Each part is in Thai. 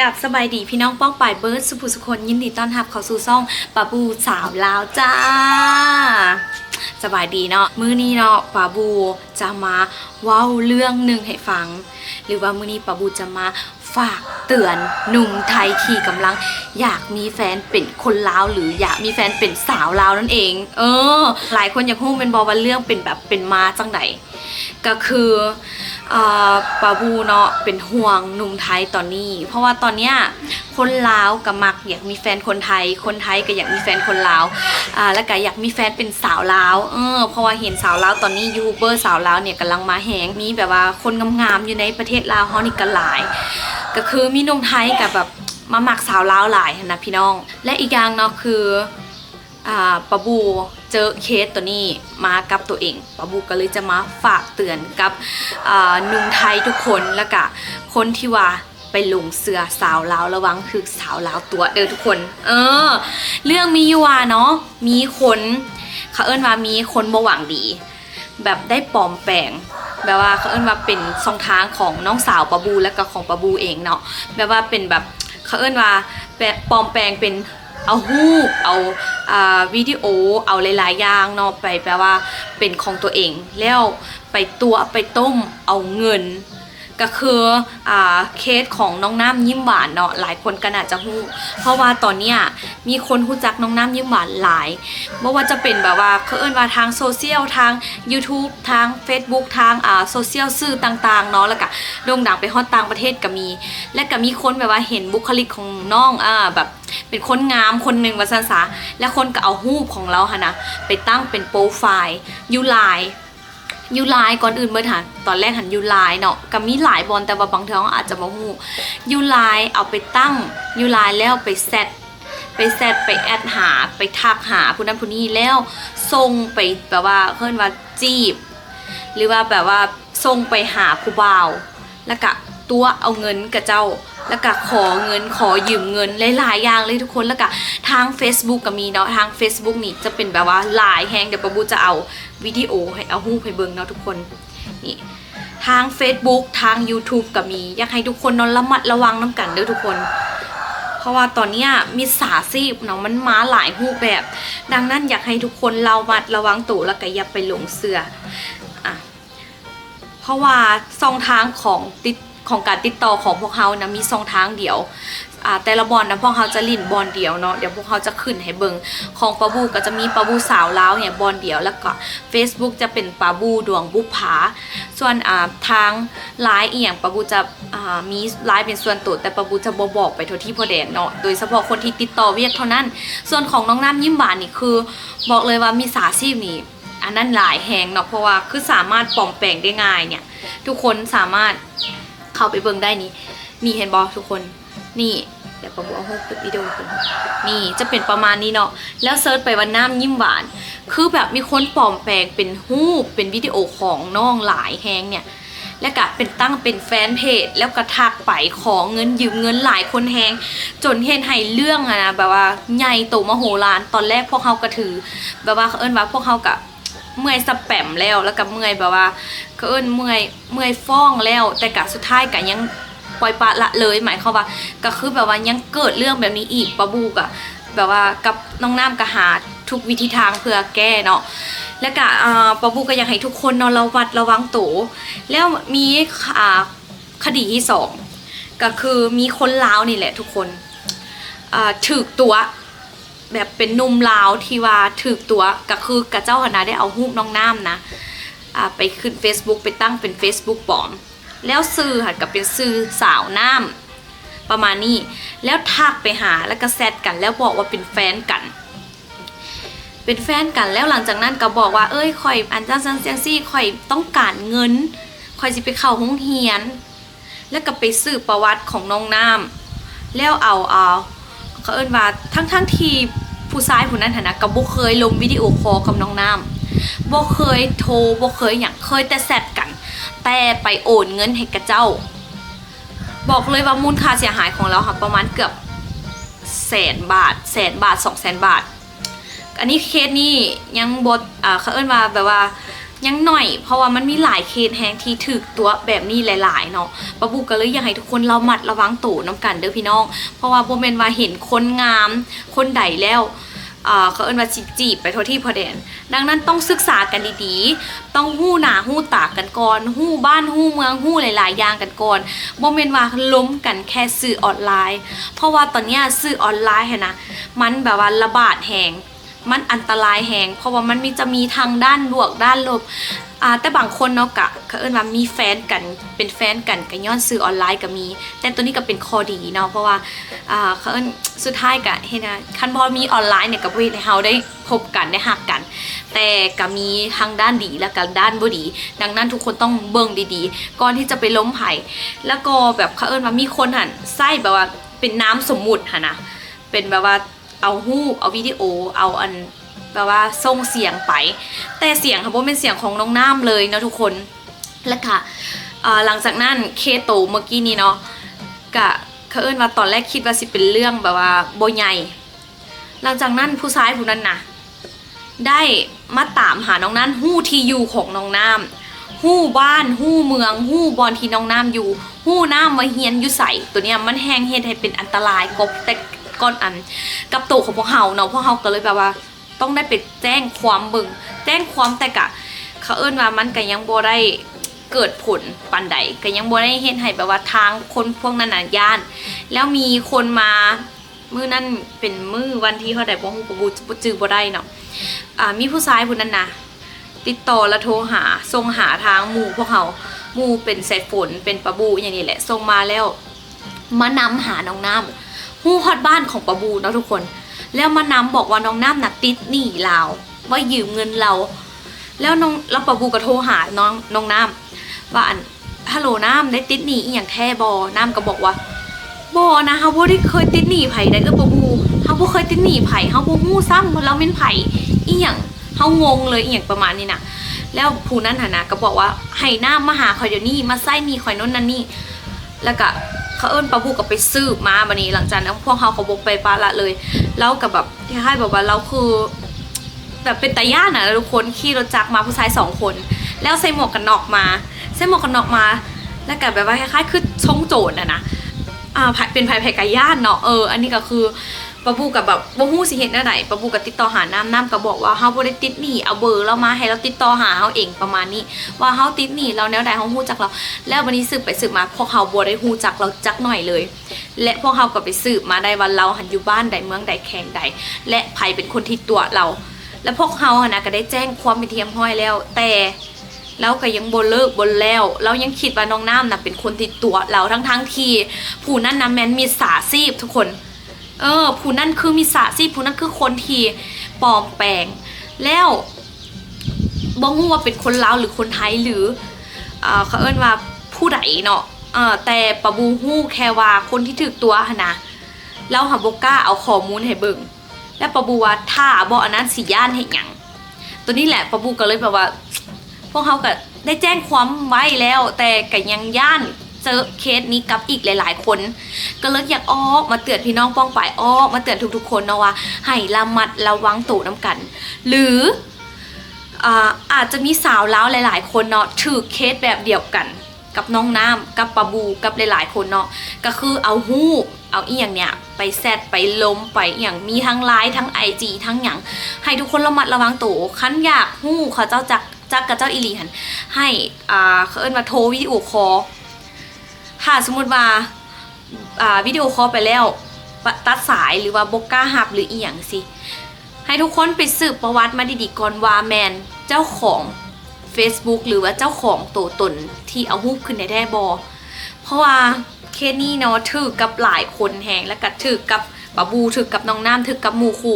กับสบายดีพี่น้องป้องปายเบิร์ดสุภุสุคนยินดีต้อนรับเข้าสู่ซ่องปาบูสาวลาวจ้า สบายดีเนาะมื้อนี้เนาะปาบูจะมาเว้าเรื่องหนึ่งให้ฟัง หรือว่ามื้อนี้ปาบูจะมาฝากเตือนหนุ่มไทยที่กำลัง อยากมีแฟนเป็นคนลาวหรืออยากมีแฟนเป็นสาวลาวนั่นเอง เออ หลายคนอยากรู้เป็นบอว่าเรื่องเป็นแบบเป็นมาจังได ก็คืออ่าปาบูเนาะเป็นห่วงหนุ่มไทยตอนนี้ เพราะว่าตอนเนี้ยคนลาวกับมักอยากมีแฟนคนไทย คนไทยก็อยากมีแฟนคนลาวอ่าแล้วก็อยากมีแฟนเป็นสาวลาวเออเพราะว่าเห็นสาวลาวตอนนี้ยูทูบเบอร์สาวลาวเนี่ยกำลังมาแหงมีแบบว่าคนงามๆอยู่ในประเทศลาวเฮานี่ก็หลาย ก็คือมีหนุ่มไทยกับแบบมาหมักสาวลาวหลายนะพี่น้อง และอีกอย่างเนาะคือ ปะบูเจอเคสตัวนี้มากับตัวเองปะบูก็เลยจะมาฝากเตือนกับหนุ่มไทยทุกคนแล้วก็คนที่ว่าไปหลงเสือสาวลาวระวังคือสาวลาวตัวเด้อทุกคน เออ เรื่องมีอยู่ว่าเนาะมีคนเขาเอิ้นว่ามีคนบ่หวังดี แบบได้ปลอมแปลงแบบว่าเขาเอิ้นว่าเป็นช่องทางของน้องสาวปะบูและก็ของปะบูเองเนาะแบบว่าเป็นแบบเขาเอิ้นว่าแปะปลอมแปลงเป็น เอาฮูกเอาอ่าวิดีโอเอาหลายๆอย่างเนาะไปแปลว่าเป็นของตัวเอง แล้วไปตัวไปต้มเอาเงิน ก็คืออ่าเคสของน้องน้ำยิ้มหวานเนาะหลายคนก็น่าจะฮู้เพราะว่าตอนเนี้ยมีคนรู้จักน้องน้ำยิ้มหวานหลายไม่ว่าจะเป็นแบบว่าเขาเอิ้นว่าทางโซเชียลทาง YouTube ทาง Facebook ทางอ่าโซเชียลสื่อต่างๆเนาะแล้วก็โด่งดังไปฮอดต่างประเทศก็มี และก็มีคนแบบว่าเห็นบุคลิกของน้องอ่าแบบเป็นคนงามคนหนึ่งว่าซั่นซะและคนก็เอารูปของเราหะนะไปตั้งเป็นโปรไฟล์ยูไลน์ ยูไลก่อนอื่นเมื่อถันตอนแรกหันยูไลเนาะก็มีหลายบอลแต่ว่าบางเทีอาจจะมาหูยูไลเอาไปตั้งยูไลแล้วไปแซดไปแซดไปแอดหาไปทักหาผู้นั้นผู้นี้แล้วส่งไปแบบว่าเพื่อนว่าจีบ หรือว่าแบบว่าส่งไปหาผู้บ่าวแล้วก็ ตัวเอาเงินกับเจ้า แล้วก็ขอเงินขอยืมเงินหลายๆอย่างเลยทุกคนแล้วก็ทาง Facebook ก็มีเนาะทาง Facebook นี่จะเป็นแบบว่าหลายแฮงเดี๋ยวปะบูจะเอาวิดีโอให้เอารูปให้เบิ่งเนาะทุกคนนี่ทาง Facebook ทาง YouTube ก็มี อยากให้ทุกคนนอนระมัดระวังน้ำกันเด้อทุกคน เพราะว่าตอนนี้มีสาซีบเนาะมันมาหลายรูปแบบ ดังนั้นอยากให้ทุกคนเรามัดระวังตัวแล้วก็อย่าไปหลงเสืออะเพราะว่าช่องทางของติด ของการติดต่อของพวกเขานะมีช่องทางเดียวแต่ละบอลนะพวกเขาจะลิ่นบอลเดียวเนาะเดี๋ยวพวกเขาจะขึ้นให้เบิงของปาบูก็จะมีปาบูสาวลาวเนี่ยบอลเดียวแล้วก็ Facebook จะเป็นปาบูดวงบุภาส่วนทางไลน์เอียงปาบูจะมีไลน์เป็นส่วนตัวแต่ปาบูจะบอบอกไปทั่วที่พอแดนเนาะโดยเฉพาะคนที่ติดต่อเวียกเท่านั้น ส่วนของน้องน้ำยิ้มหวานนี่คือ บอกเลยว่ามีสาชีพนี่อันนั้นหลายแหงเนาะเพราะว่าคือสามารถปลอมแปลงได้ง่ายเนี่ยทุกคนสามารถ เข้าไปเบิ่งได้นี่นี่เห็นบอทุกคนนี่เดี๋ยวผมเอาห้องปิดวิดีโอคุณนี่จะเป็นประมาณนี้เนาะแล้วเซิร์ชไปว่าน้ำยิ้มหวาน คือแบบมีคนปลอมแปลงเป็นรูปเป็นวิดีโอของน้องหลายแหงเนี่ยและก็เป็นตั้งเป็นแฟนเพจ แล้วก็ทักไปขอเงินยืมเงินหลายคนแหงจนเห็นให้เรื่องอะนะแบบว่าใหญ่โตมโหฬารตอนแรกพวกเขาก็ถือ แบบว่าเขาเอิ้นว่าพวกเขากะ เมื่อยสแปมแล้วแล้วก็เมื่อยแบบว่าเขาเอิ้นเมื่อยเมื่อยฟ้องแล้ว แต่กะสุดท้ายกะยังปล่อยปละละเลยหมายความว่าก็คือแบบว่ายังเกิดเรื่องแบบนี้อีกปะบูกะแบบว่ากับน้องน้ำกะหาทุกวิธีทางเพื่อแก้เนาะแล้วก็อ่าปะบูก็อยากให้ทุกคนนาะระวัดระวังตัวแล้วมีอ่าคดีที่สองก็คือมีคนลาวนี่แหละทุกคนอ่าถือตัว แบบเป็นนุ่มลาวที่ว่าถือตัวก็คือกระเจ้าคณะได้เอารูปน้องน้ำนะอ่าไปขึ้น Facebook ไปตั้งเป็น Facebook ปลอม แล้วซื้อค่ะกับเป็นซื้อสาวน้ำประมาณนี้แล้วทักไปหาแล้วก็แซดกัน แล้วบอกว่าเป็นแฟนกัน เป็นแฟนกันแล้วหลังจากนั้นก็บอกว่าเอ้ยข่อยอันจ้าซันเซียงซี่ข่อยต้องการเงินข่อยสิไปเข้าห้องเรียน แล้วก็ไปสืบประวัติของน้องน้ำแล้วเอาเอา เขาเอิ้นว่าทั้งทั้งทีผู้ชายผู้นั้นฐานะก็บ่เคยลงวิดีโอคอลกับน้องน้ำบ่เคยโทรบ่เคยหยังเคยแต่แซดกัน แต่ไปโอนเงินให้กับเจ้า บอกเลยว่ามูลค่าเสียหายของเราค่ะประมาณเกือบแสนบาทแสนบาทสองแสนบาท อันนี้เคสนี้ยังบทอเขาเอิ้นว่าแบบว่า ยังหน่อย เพราะว่ามันมีหลายเคสแฮงที่ถึกตัวแบบนี้หลาย ๆ เนาะปะบูก็เลยอยากให้ทุกคนเรามัดระวังตู่น้ำกันเด้อพี่น้อง เพราะว่าโบเมนว่าเห็นคนงาม คนใดแล้วอ่าเขาเอิ้นว่าจีบไปทั่วที่พอแดน ดังนั้นต้องศึกษากันดีๆ ต้องหู้หนาหู้ตากันก่อนหู้บ้านหู้เมืองหู้หลายๆอย่างกันก่อนโบเมนว่าล้มกันแค่สื่อออนไลน์ เพราะว่าตอนนี้สื่อออนไลน์อะนะมันแบบว่าระบาดแหง มันอันตรายแหงเพราะว่ามันมีจะมีทางด้านบวกด้านลบอ่าแต่บางคนเนาะกะเขาเอิ้นว่ามีแฟนกันเป็นแฟนกันกันย้อนสื่อออนไลน์ก็มี แต่ตัวนี้ก็เป็นข้อดีเนาะเพราะว่าอ่าเขาเอิ้นสุดท้ายกะเห็นะคันบอมีออนไลน์เนี่ยกับเวทให้เฮาได้พบกันได้หักกัน แต่ก็มีทางด้านดีและก็ด้านบ่ดี ดังนั้นทุกคนต้องเบิ่งดีๆ ก่อนที่จะไปล้มไผ่แล้วก็แบบเขาเอิ้นว่ามีคนหันไส้แบบว่าเป็นน้ำสมมุติหั่นนะเป็นแบบว่า เอารูเอาวิดีโอ เอาอันแบบว่าส่งเสียงไป แต่เสียงค่ะว่าเป็นเสียงของน้องน้ำเลยเนาะทุกคนแล้วค่ะหลังจากนั้นเคโตเมื่อกี้นี้เนาะกะเขาเอิ้นว่าตอนแรกคิดว่าสิเป็นเรื่องแบบว่าโบใหญ่หลังจากนั้นผู้ชายผู้นั้นนะได้มาตามหาน้องนั้นหู้ที่อยู่ของน้องน้ำหู้บ้านหู้เมืองหู้บอนที่น้องน้ำอยู่หู้น้ำมาเฮียนอยู่ใส่ตัวเนี้ยมันแห้งเฮ็ดให้เป็นอันตรายกบแต่ ก้อนอัน กับตัวของพวกเฮาเนาะพวกเฮาก็เลยแบบว่า ต้องได้ไปแจ้งความเบึงแจ้งความแต่กะ เขาเอิ้นว่ามันก็ยังบ่ได้เกิดผลปันใดก็ยังบ่ได้เห็นให้แบบว่าทางคนพวกนั้นน่ะย่าน แล้วมีคนมามือนั้นเป็นมือวันที่เท่าใดบ่ฮู้บ่บูบ่จื้อบ่ได้เนาะอ่ามีผู้ชายผู้นั้นน่ะติดต่อและโทรหาส่งหาทางหมู่พวกเฮาหมู่เป็นสายฝนเป็นปะบูอย่างนี้แหละส่งมาแล้ว มานำหาน้องน้ำ ฮู้ฮอดบ้านของปะบูเนาะทุกคน แล้วมานำบอกว่าน้องน้ำน่ะติดหนี้เราว่ายืมเงินเรา แล้วน้องแล้วปะบูก็โทรหาน้องน้องน้ำว่าอันฮัลโหลน้ำได้ติดหนี้อีหยังแท้บอน้ำก็บอกว่าบอนะเฮาบ่ได้เคยติดหนี้ไผได้เออปะบูเฮาบ่เคยติดหนี้ไผเฮาบ่ฮู้ซ้ำว่าเราเป็นไผอีหยังเฮางงเลยอีหยังประมาณนี้น่ะ แล้วผู้นั้นหั่นน่ะก็บอกว่าให้น้ำมาหาข่อยเดี๋ยวนี้มาใส่หนี้ข่อยน้นนั่นนี่ แล้วก็เขาเอิ้นปะพูก็ไปซื้อมาบันนี้หลังจากนั้นพวกเขาเขาบกไปปาละเลยแล้วกับแบบคล้ายๆแบบว่าเราคือแบบเป็นตาย่านอะทุกคนขี่รถจักรมาผู้ชายสองคน แล้วใส่หมวกกันน็อกมาใส่หมวกกันน็อกมา แล้วก็แบบว่าคล้ายๆคือชงโจดอะนะอ่าเป็นภัยภัยกาย่านเนาะเออ อันนี้ก็คือ ปะบูกับแบบบ่ฮู้สิเฮ็ดแนวใดปะบูก็ติดต่อหาน้ำน้ำก็บอกว่าเฮาบ่ได้ติดหนี้เอาเบอร์เรามาให้เราติดต่อหาเฮาเองประมาณนี้ ว่าเฮาติดหนี้เราแนวใดเฮาฮู้จักเรา แล้ววันนี้สืบไปสืบมาพวกเขาบัวได้ฮู้จักเราจักหน่อยเลย และพวกเขาก็ไปสืบมาได้ว่าเราหันอยู่บ้านใดเมืองใดแข่งใด และใครเป็นคนที่ตัวเรา และพวกเขาอะนะก็ได้แจ้งความเป็นเทียมห้อยแล้ว แต่เราก็ยังบนเลิกบนแล้ว เรายังคิดว่าน้องน้ำน่ะเป็นคนที่ตัวเราทั้งทั้งทีผู้นั้นนะแมนมีสาซีบทุกคน เออ ผู้นั้นคือมีสาซีบผู้นั้นคือคนที่ปลอมแปลง แล้วบ่ฮู้ว่าเป็นคนลาวหรือคนไทยหรืออ่าเขาเอิ้นว่าผู้ใดเนาะเออแต่ปะบูฮู้แค่ว่าคนที่ถึกตัวหนะแล้วหาบก้าเอาข้อมูลให้เบิ่งและปะบูว่าถ้าบ่อันนั้นสิย่านเฮ็ดหยังตัวนี้แหละปะบูก็เลยแบบว่า พวกเขาก็ได้แจ้งความไว้แล้ว แต่ก็ยังย่าน เจอเคสนี้กับอีกหลาย ๆ คน ก็เลยอยากอ้อมาเตือนพี่น้องป้องปายอ้อมาเตือนทุกๆ คนเนาะว่าให้ระมัดระวังตู่น้ำกัน หรืออาอาจจะมีสาวเล้าวหลาย ๆ คนเนาะถือเคสแบบเดียวกัน กับน้องน้ำกับปะบูกับหลาย ๆ คนเนาะก็คือเอาหูเอาอีหยังเนี่ยไปแซดไปล้มไปอย่างมีทั้งไลน์ทั้งไอจีทั้งหยังให้ทุกคนระมัดระวังตัวคันอยากหู้เขาเจ้าจักจักกับเจ้าอีหลีหันให้อ่าเขาเอิ้นมาโทรวิดีโอคอล ถ้าสมมติว่าอ่าวิดีโอคอลไปแล้วตัดสายหรือว่าบกกล้าหับหรืออีหยังสิให้ทุกคนไปสืบประวัติมาดีๆก่อนว่าแมนเจ้าของ Facebook หรือว่าเจ้าของตัวตนที่เอารูปขึ้นในแท้บอเพราะว่าเคสนี้เนาะถือกับหลายคนแหงแล้วก็ถือกับปะบูถือกับน้องน้ำถือกับหมูครู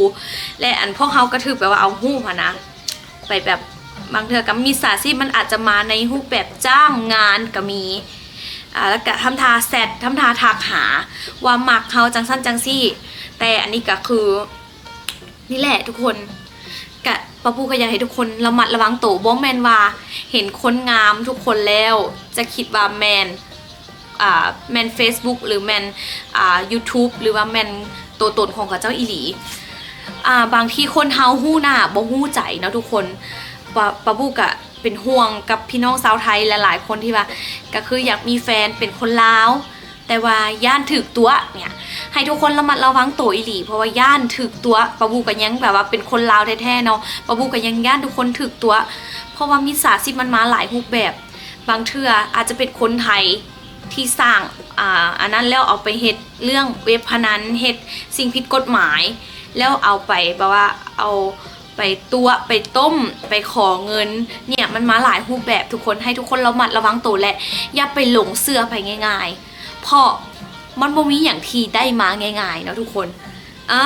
และอันพวกเขาก็ถือแบบว่าเอารูปอะนะ ไปแบบบางเทือกับมีสาชีมันอาจจะมาในรูปแบบจ้างงานก็มี อ่าแล้วก็ทำทาแซดทำทาทักหา ว่ามักเขาจังสั้นจังซี่ แต่อันนี้ก็คือ นี่แหละทุกคนกะปะปูก็อยากให้ทุกคนระมัดระวังตัวบ่แมนว่า เห็นคนงามทุกคนแล้ว จะคิดว่าแมนอ่าแมน Facebook หรือแมนอ่า YouTube หรือว่าแมนตัวตนของกับเจ้าอีหลีอ่าบางทีคนเฮาหู้หน้าบ่หู้ใจเนาะทุกคน ปะปะบุกอะเป็นห่วงกับพี่น้องสาวไทยหลายๆ คนที่ว่า ก็คืออยากมีแฟนเป็นคนลาว แต่ว่าย่านถึกตัวเนี่ย ให้ทุกคนระมัดระวังตัวอีหลี เพราะว่าย่านถึกตัวปะบูกันยังแบบว่าเป็นคนลาวแท้ๆเนาะปะบูกันยังย่านทุกคนถึกตัว เพราะว่ามีสาสิมันมาหลายรูปแบบ บางเทื่ออาจจะเป็นคนไทยที่สร้างอ่าอันนั้นแล้วเอาไปเฮ็ดเรื่องเว็บพนันเฮ็ดสิ่งผิดกฎหมาย แล้วเอาไปแบบว่าเอา ไปตัวไปต้ม ไปขอเงิน เนี่ยมันมาหลายรูปแบบทุกคนให้ทุกคนระมัดระวังตัวและอย่าไปหลงเสื้อไปง่าย ๆ เพราะมันบ่มีอย่างที่ได้มาง่ายๆเนาะทุกคนอ่า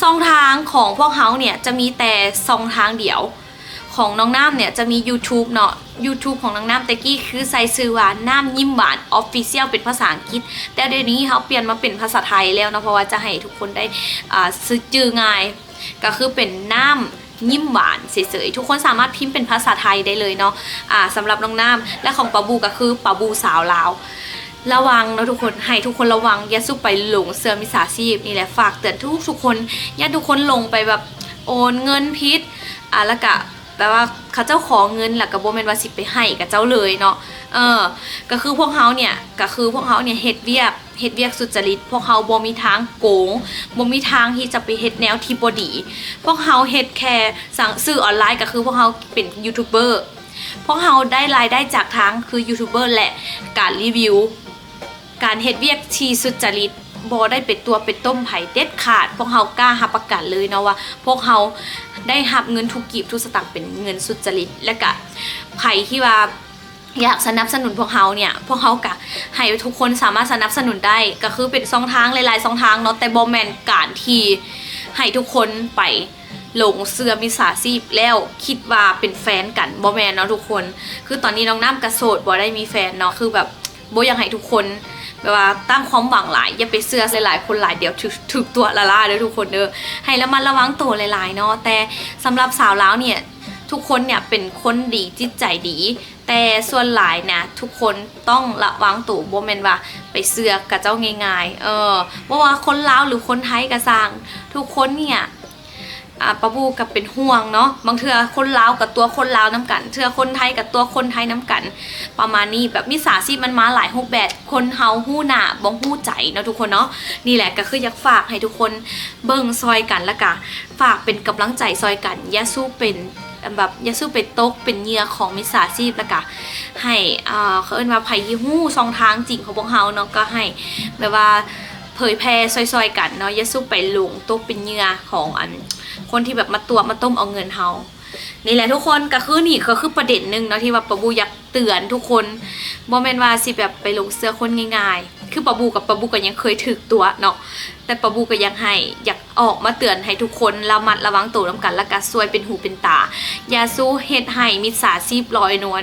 ซองทางของพวกเขาเนี่ยจะมีแต่ซองทางเดียว ของน้องน้ำเนี่ยจะมี YouTube เนาะ YouTube ของน้องน้ำตะกี้คือใส่ซื้อว่าน้ำยิ้มหวาน Official เป็นภาษาอังกฤษ แต่เดี๋ยวนี้เขาเปลี่ยนมาเป็นภาษาไทยแล้วนะเพราะว่าจะให้ทุกคนได้อ่าซื้อจือง่าย ก็คือเป็นน้ำ ยิ้มหวานเฉยๆทุกคนสามารถพิมพ์เป็นภาษาไทยได้เลยเนาะอ่าสำหรับน้องน้ำและของปาบูก็คือปาบูสาวลาว ระวังนะทุกคนให้ทุกคนระวังอย่าสู้ไปหลงเสือมิสาชีพนี่แหละฝากเตือนทุกทุกคนอย่าทุกคนลงไปแบบโอนเงินพิษอะแล้วก็แปลว่าเขาเจ้าของเงินหลักกับโบแมนว่าสิไปให้กับเจ้าเลยเนาะเออก็คือพวกเขาเนี่ยก็คือพวกเขาเนี่ยเฮ็ดเวียกเฮ็ดเวียกสุจริต พวกเขาบ่มีทางโกงบ่มีทางที่จะไปเฮ็ดแนวที่บ่ดี พวกเขาเฮ็ดแค่สั่งซื้อออนไลน์ก็คือพวกเขาเป็นยูทูบเบอร์พวกเขาได้รายได้จากทางคือยูทูบเบอร์และการรีวิว การเฮ็ดเวียกที่สุจริตบ่ได้เป็นตัวเป็นต้มไผ่เด็ดขาด พวกเฮากล้ารับประกันเลยเนาะว่า พวกเฮาได้รับเงินทุกกีบทุกสตางค์เป็นเงินสุจริตและก็ไผ่ที่ว่า อยากสนับสนุนพวกเฮาเนี่ย พวกเฮากะให้ทุกคนสามารถสนับสนุนได้ ก็คือเป็นสองทางหลายๆสองทางเนาะแต่บ่แมนการทีให้ทุกคนไปหลงเสื้อมิสาชีพแล้วคิดว่าเป็นแฟนกันบ่แมนเนาะทุกคน คือตอนนี้น้องน้ำกระโสดบ่ได้มีแฟนเนาะคือแบบบ่อยากให้ทุกคนแบบว่าตั้งความหวังหลายอย่าไปเสื้อหลายๆคนหลายเดี๋ยวถึกถึกตัวละล่าเด้อทุกคนเด้อให้ระมัดระวังตัวหลายๆเนาะแต่สำหรับสาวแลาวเนี่ยทุกคนเนี่ยเป็นคนดีจิตใจดี แต่ส่วนหลายนะทุกคนต้องระวังตัวบ่แม่นว่าไปเสือกกับเจ้าง่ายๆ เออว่าว่าคนลาวหรือคนไทยก็สร้าง ทุกคนเนี่ยอ่าปะบูกับเป็นห่วงเนาะบางเทือคนลาวกับตัวคนลาวน้ำกัน เทือคนไทยกับตัวคนไทยน้ำกัน ประมาณนี้แบบมิสาชีพมันมาหลายรูปแบบคนเฮาหู้หน้าบ่หู้ใจเนาะทุกคนเนาะนี่แหละก็คืออยากฝากให้ทุกคนเบิ่งซอยกันละกะฝากเป็นกำลังใจซอยกันอย่าสู้เป็น แบบอย่าสู้เป็นตกเป็นเหยื่อของมิสาชีพละกะให้อ่าเขาเอิ้นว่าไผยี่หู้ซองทางจริงของพวกเฮาเนาะก็ให้แบบว่าเผยแพร่ซอยๆกันเนาะอย่าสู้ไปหลงตกเป็นเหยื่อของอันคนที่แบบมาตัวมาต้มเอาเงินเฮานี่แหละทุกคนก็คือนี่ก็คือประเด็นหนึ่งเนาะที่ว่าปะบูอยากเตือนทุกคนบ่แม่นว่าสิแบบไปลงเสื้อคนง่ายๆ คือปะบูกับปะบูก็ยังเคยถึกตัวเนาะแต่ปะบูก็ยังให้อยากออกมาเตือนให้ทุกคนระมัดระวังตัวนํกันและก็ซวยเป็นหูเป็นตาอย่าสู้เฮ็ดให้มิจฉาชีพลอยนวล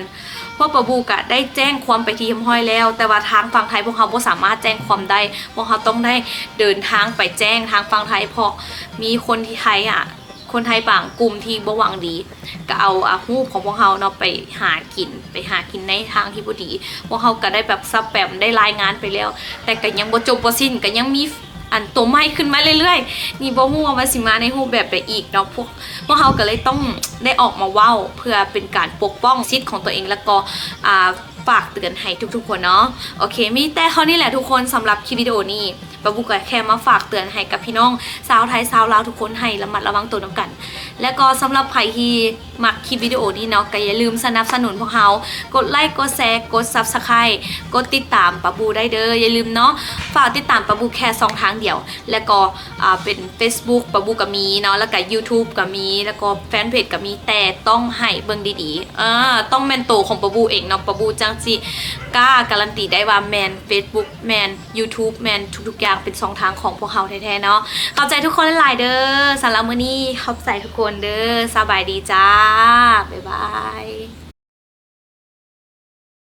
เพราะปะบูกะได้แจ้งความไปที่ยมห้อยแล้ว แต่ว่าทางฝั่งไทยพวกเขาบ่สามารถแจ้งความได้พวกเขาต้องได้เดินทางไปแจ้งทางฝั่งไทยเพราะมีคนที่ไทยอะ คนไทยบางกลุ่มที่บ่หวังดี ก็เอาอาหูปของพวกเขาเนาะไปหากิน ไปหากินในทางที่บ่ดี พวกเขาก็ได้แบบซับแปมได้รายงานไปแล้ว แต่ก็ยังบ่จบบ่สิ้นก็ยังมีอันตัวใหม่ขึ้นมาเรื่อยๆ นี่บ่ฮู้ว่ามันสิมาในรูปแบบใดอีกเนาะพวกพวกเขาก็เลยต้องได้ออกมาเว้าเพื่อเป็นการปกป้องสิทธิ์ของตัวเองแล้วก็อ่า ฝากเตือนให้ทุกๆคนเนาะโอเคมีแต่เท่านี้แหละทุกคนสำหรับคลิปวิดีโอนี้ปะบุก็แค่มาฝากเตือนให้กับพี่น้องสาวไทยสาวลาวทุกคนให้ระมัดระวังตัวน้ำกัน และก็สำหรับใครที่มักคลิปวิดีโอนี้เนาะก็อย่าลืมสนับสนุนพวกเรากดไลค์กดแชร์กดซับสไครต์กดติดตามปะบูได้เด้ออย่าลืมเนาะฝากติดตามปะบูแค่สองทางเดียว แล้วก็เป็น Facebook ปะบูก็มีเนาะแล้วก็ YouTube ก็มี แล้วก็แฟนเพจก็มีแต่ต้องให้เบิ่งดีๆอ่าต้องแมนโตวของปะบูเองเนาะปะบูจังสิกล้าการันตีได้ว่าแมน Facebook แมน YouTube แมนทุกๆอย่างเป็นสองทางของพวกเขาแท้ๆเนาะขอบใจทุกคนหลายเด้อสำหรับมื้อนี้ขอบใจทุกคนเด้อสบายดีจ้าบ๊ายบาย